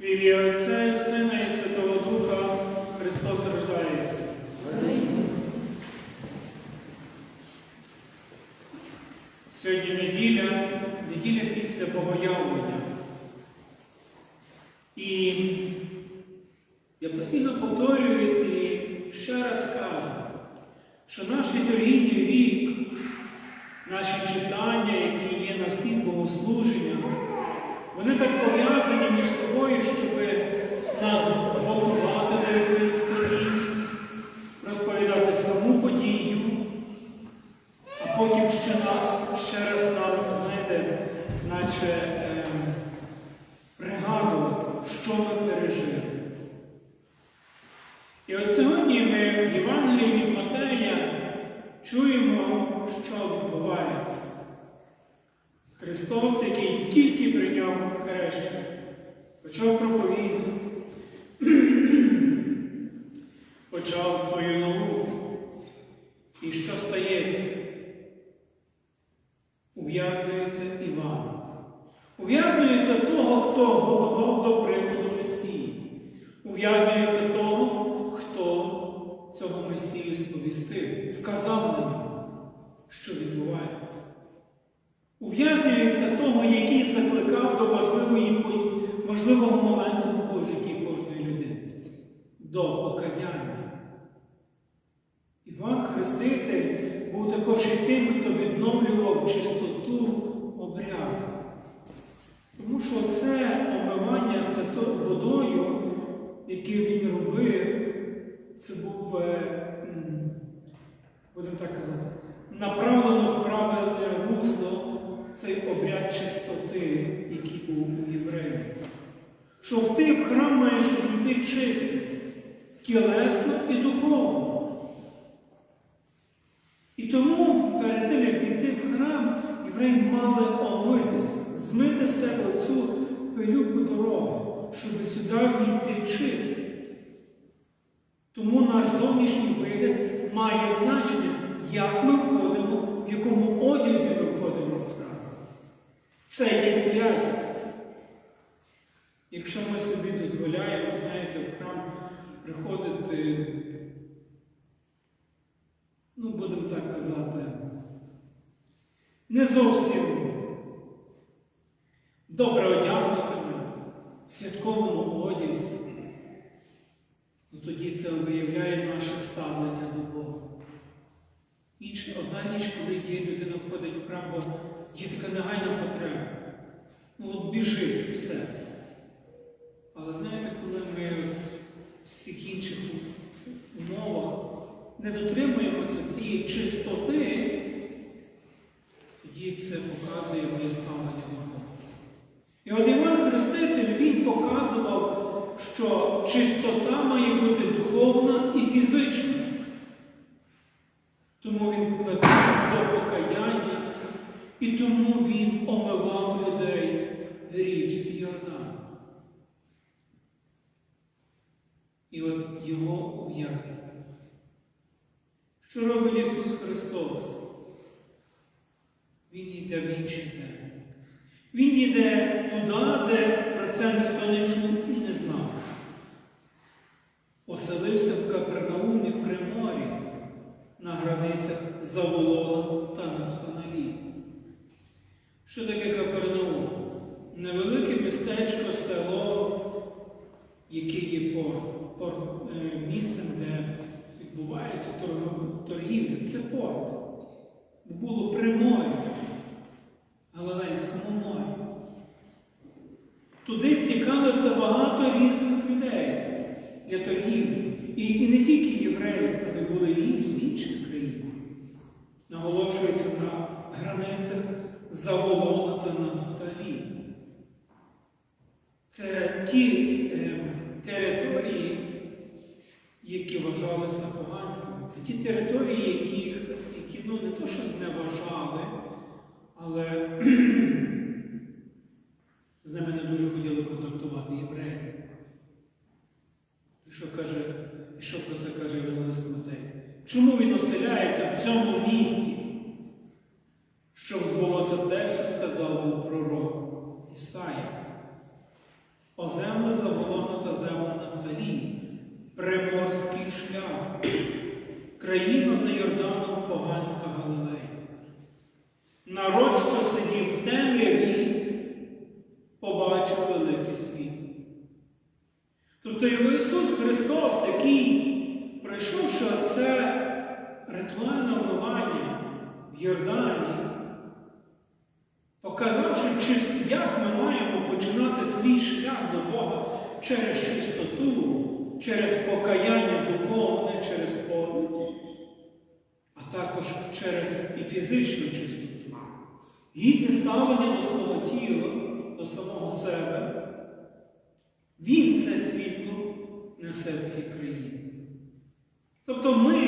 В Отця і Сина і Святого Духа Христос рождається. Сьогодні неділя, неділя після Богоявлення. І я постійно повторююся і ще раз скажу, що наш літургійний рік, наші читання, які є на всіх богослуженнях, вони так пов'язані між собою, щоб нас готувати до якоїсь події, розповідати саму подію, а потім ще, на, ще раз нам, знаєте, наче ем, пригадувати, що ми пережили. І от сьогодні ми в Євангелії від Матея чуємо, що відбувається. Христос, який тільки прийняв хрещення, почав проповідати, почав свою науку. І що стається? Ув'язнюється Іван. Ув'язнюється того, хто готував до приходу Месії. Ув'язнюється того, хто цього Месію сповістив, вказав на нього, що відбувається. Ув'язнюється того, який закликав до важливої, важливого моменту в житті кожної людини до покаяння. Іван Хреститель був також і тим, хто відновлював чистоту обряду. Тому що це омивання водою, яке він робив, це був, е, будемо так казати, направлено в правильне русло цей обряд чистоти, який був у євреїв. Що ти в храм маєш бути чистим, тілесно і духовно. І тому перед тим, як йти в храм, євреї мали омитися, змити себе цю пилюку дорогу, щоб сюди війти чистим. Тому наш зовнішній вигляд має значення, як ми входимо, в якому одязі ми. Це є святість. Якщо ми собі дозволяємо, знаєте, в храм приходити, ну, будемо так казати, не зовсім добре одягнутими, в святковому одязі, ну, тоді це виявляє наше ставлення до Бога. Інша одна ніч, коли є людина входить в храм, бо є така негайна потреба. Ну от біжить все. Але знаєте, коли ми в всіх інших умовах не дотримуємося цієї чистоти, тоді це показує моє ставлення до Бога. І от Іван Хреститель він показував, що чистота має бути духовна і фізична. Тому він закликав до покаяння, і тому він омивав людей в річці Йордан. І от його ув'язали. Що робить Ісус Христос? Він йде в інші землі. Він йде туди, де про це ніхто не чув і не знав. Оселився в Капернаумі при морі на границях Заволона та Нафтаналі. Що таке Капернаум? Невелике містечко, село, яке є порт, порт, е, місцем, де відбувається торгівля. Це порт. Було при морі, Галилейському морі. Туди стікалося багато різних людей для торгівлі. І, і не тільки євреї, але були і з інших країн. Наголошується на границях Заволона та Нафталі. Це ті е, території, які вважалися поганськими. Це ті території, яких, які ну, не то, що зневажали, але з ними не дуже хотіли контактувати євреї. І що каже, що про це каже Євангелист Матей? Чому він оселяється в цьому місті? Щоб збулося те, що сказав пророк Ісая. оземле Заволона та земля Нафталі, приморський шлях, країна за Йорданом поганська Галилея. Народ, що сидів в темряві, побачив велике світло. Тобто Ісус Христос, який, пройшовши це ритуальне вмивання в Йордані, показавши, як ми маємо починати свій шлях до Бога через чистоту, через покаяння духовне, через повідь, а також через і фізичну чистоту, гідне ставлення до свого тіла, до самого себе. Він це світло несе в цій країні. Тобто ми,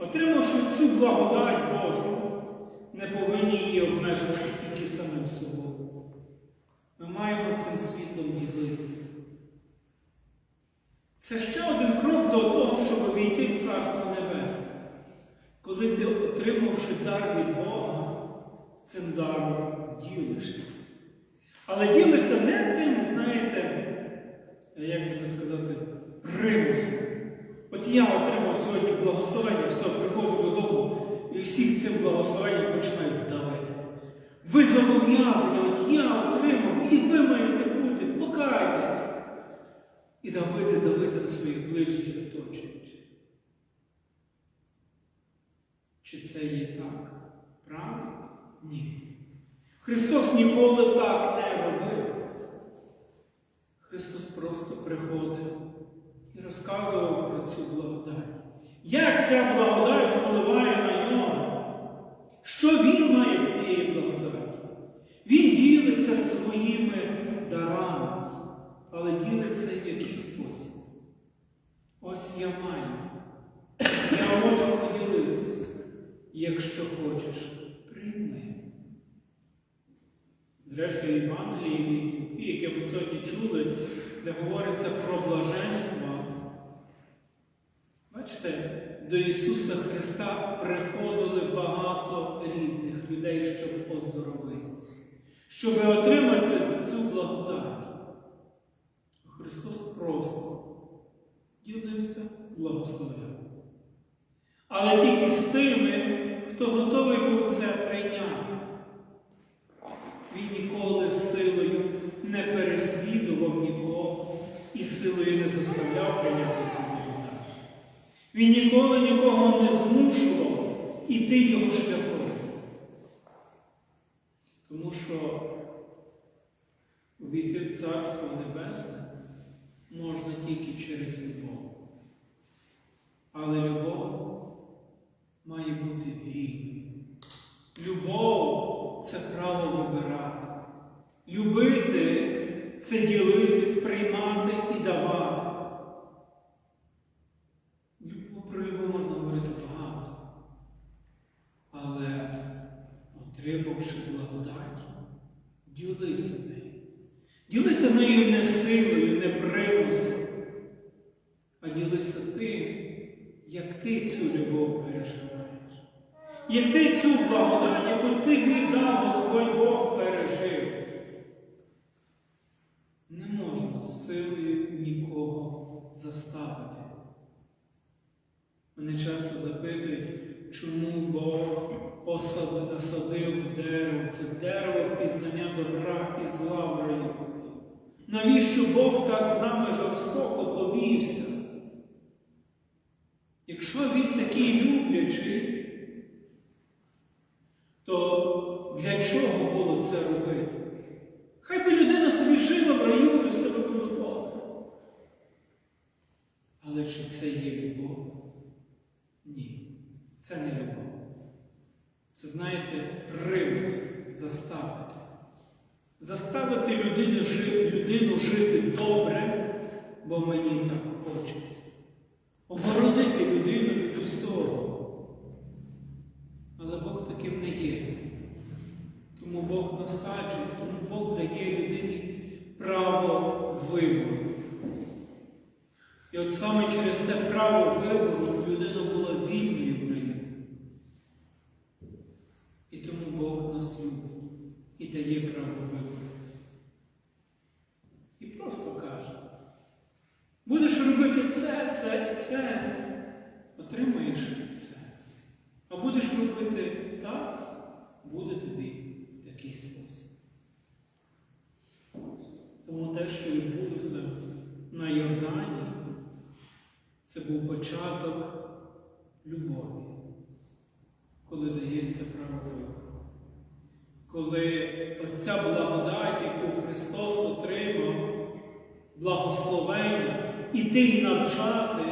отримавши цю благодать Божу, не повинні її обмежувати тільки самим собою. Ми маємо цим світлом ділитися. Це ще один крок до того, щоб війти в Царство Небесне. Коли ти, отримавши дар від Бога, цим даром ділишся. Але ділишся не тим, знаєте, як би це сказати, примусом. От я отримав сьогодні благословення, все, приходжу додому і всіх цим благословенням. Ви зобов'язані, от я отримав, і ви маєте бути, покайтесь. І давити, давити на своїх ближніх і оточуючих. Чи це є так? Правильно? Ні. Христос ніколи так не робив. Христос просто приходив і розказував про цю благодать. Як ця благодать впливає на нього? Що він має з цієї благодаті? Своїми дарами, але ділиться в який спосіб. Ось я маю. Я можу поділитися. Якщо хочеш, прийми. Зрештою, Євангелії яке ми сьогодні чули, де говориться про блаженство. Бачите, до Ісуса Христа приходили багато різних людей, щоб оздоровитися, щоб отримати цю, благодать. Христос просто ділився, благословляв. Але тільки з тими, хто готовий був це прийняти. Він ніколи силою не переслідував нікого і силою не заставляв прийняти цю благодать. Він ніколи нікого не змушував іти його шляхом. Тому що увійти в Царство Небесне можна тільки через любов. Але любов має бути вільною. Любов це право вибирати. Любити це ділитись, приймати і давати. Любов про любов можна говорити багато. Але отримавши благодать, ділися нею. Ділися нею не силою, не примусом, а ділися тим, як ти цю любов переживаєш. Як ти цю благодать, яку ти віддав, Господь Бог пережив. Не можна силою нікого заставити. Мене часто запитують, чому Бог посадив, насадив дерево, це дерево пізнання добра і зла в раю. Навіщо Бог так з нами жорстоко повівся? Якщо він такий люблячий, то для чого було це робити? Хай би людина собі жила в раю і все було. Але чи це є любов? Ні, це не любов. Це, знаєте, примус заставити. Заставити людину, жити, людину жити добре, бо мені так хочеться. Обородити людину від усього. Але Бог таким не є. Тому Бог насаджує, тому Бог дає людині право вибору. І от саме через це право вибору людина була вільною в раю. І тому Бог нас любить і дає право вибору. І просто каже. Будеш робити це, це і це, отримаєш це. А будеш робити так, буде тобі в такий спосіб. Тому те, що відбулося на Йордані, це був початок любові, коли дається право вибору. Коли ось ця благодать, яку Христос отримав, благословення, іти і навчати,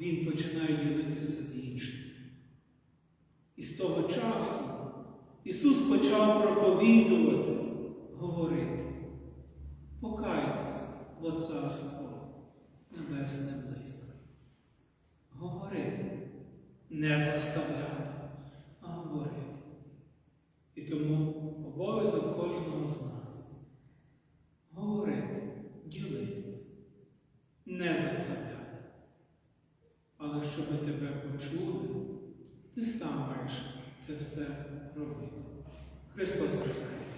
Він починає ділитися з іншими. І з того часу Ісус почав проповідувати, говорити. Покайтесь, бо царство небесне близько. Говорити, не заставляти, а говорити. І тому обов'язок кожного з нас говорити, ділитись, не заставляти. Але щоб тебе почули, ти сам маєш це все робити. Христос рахується.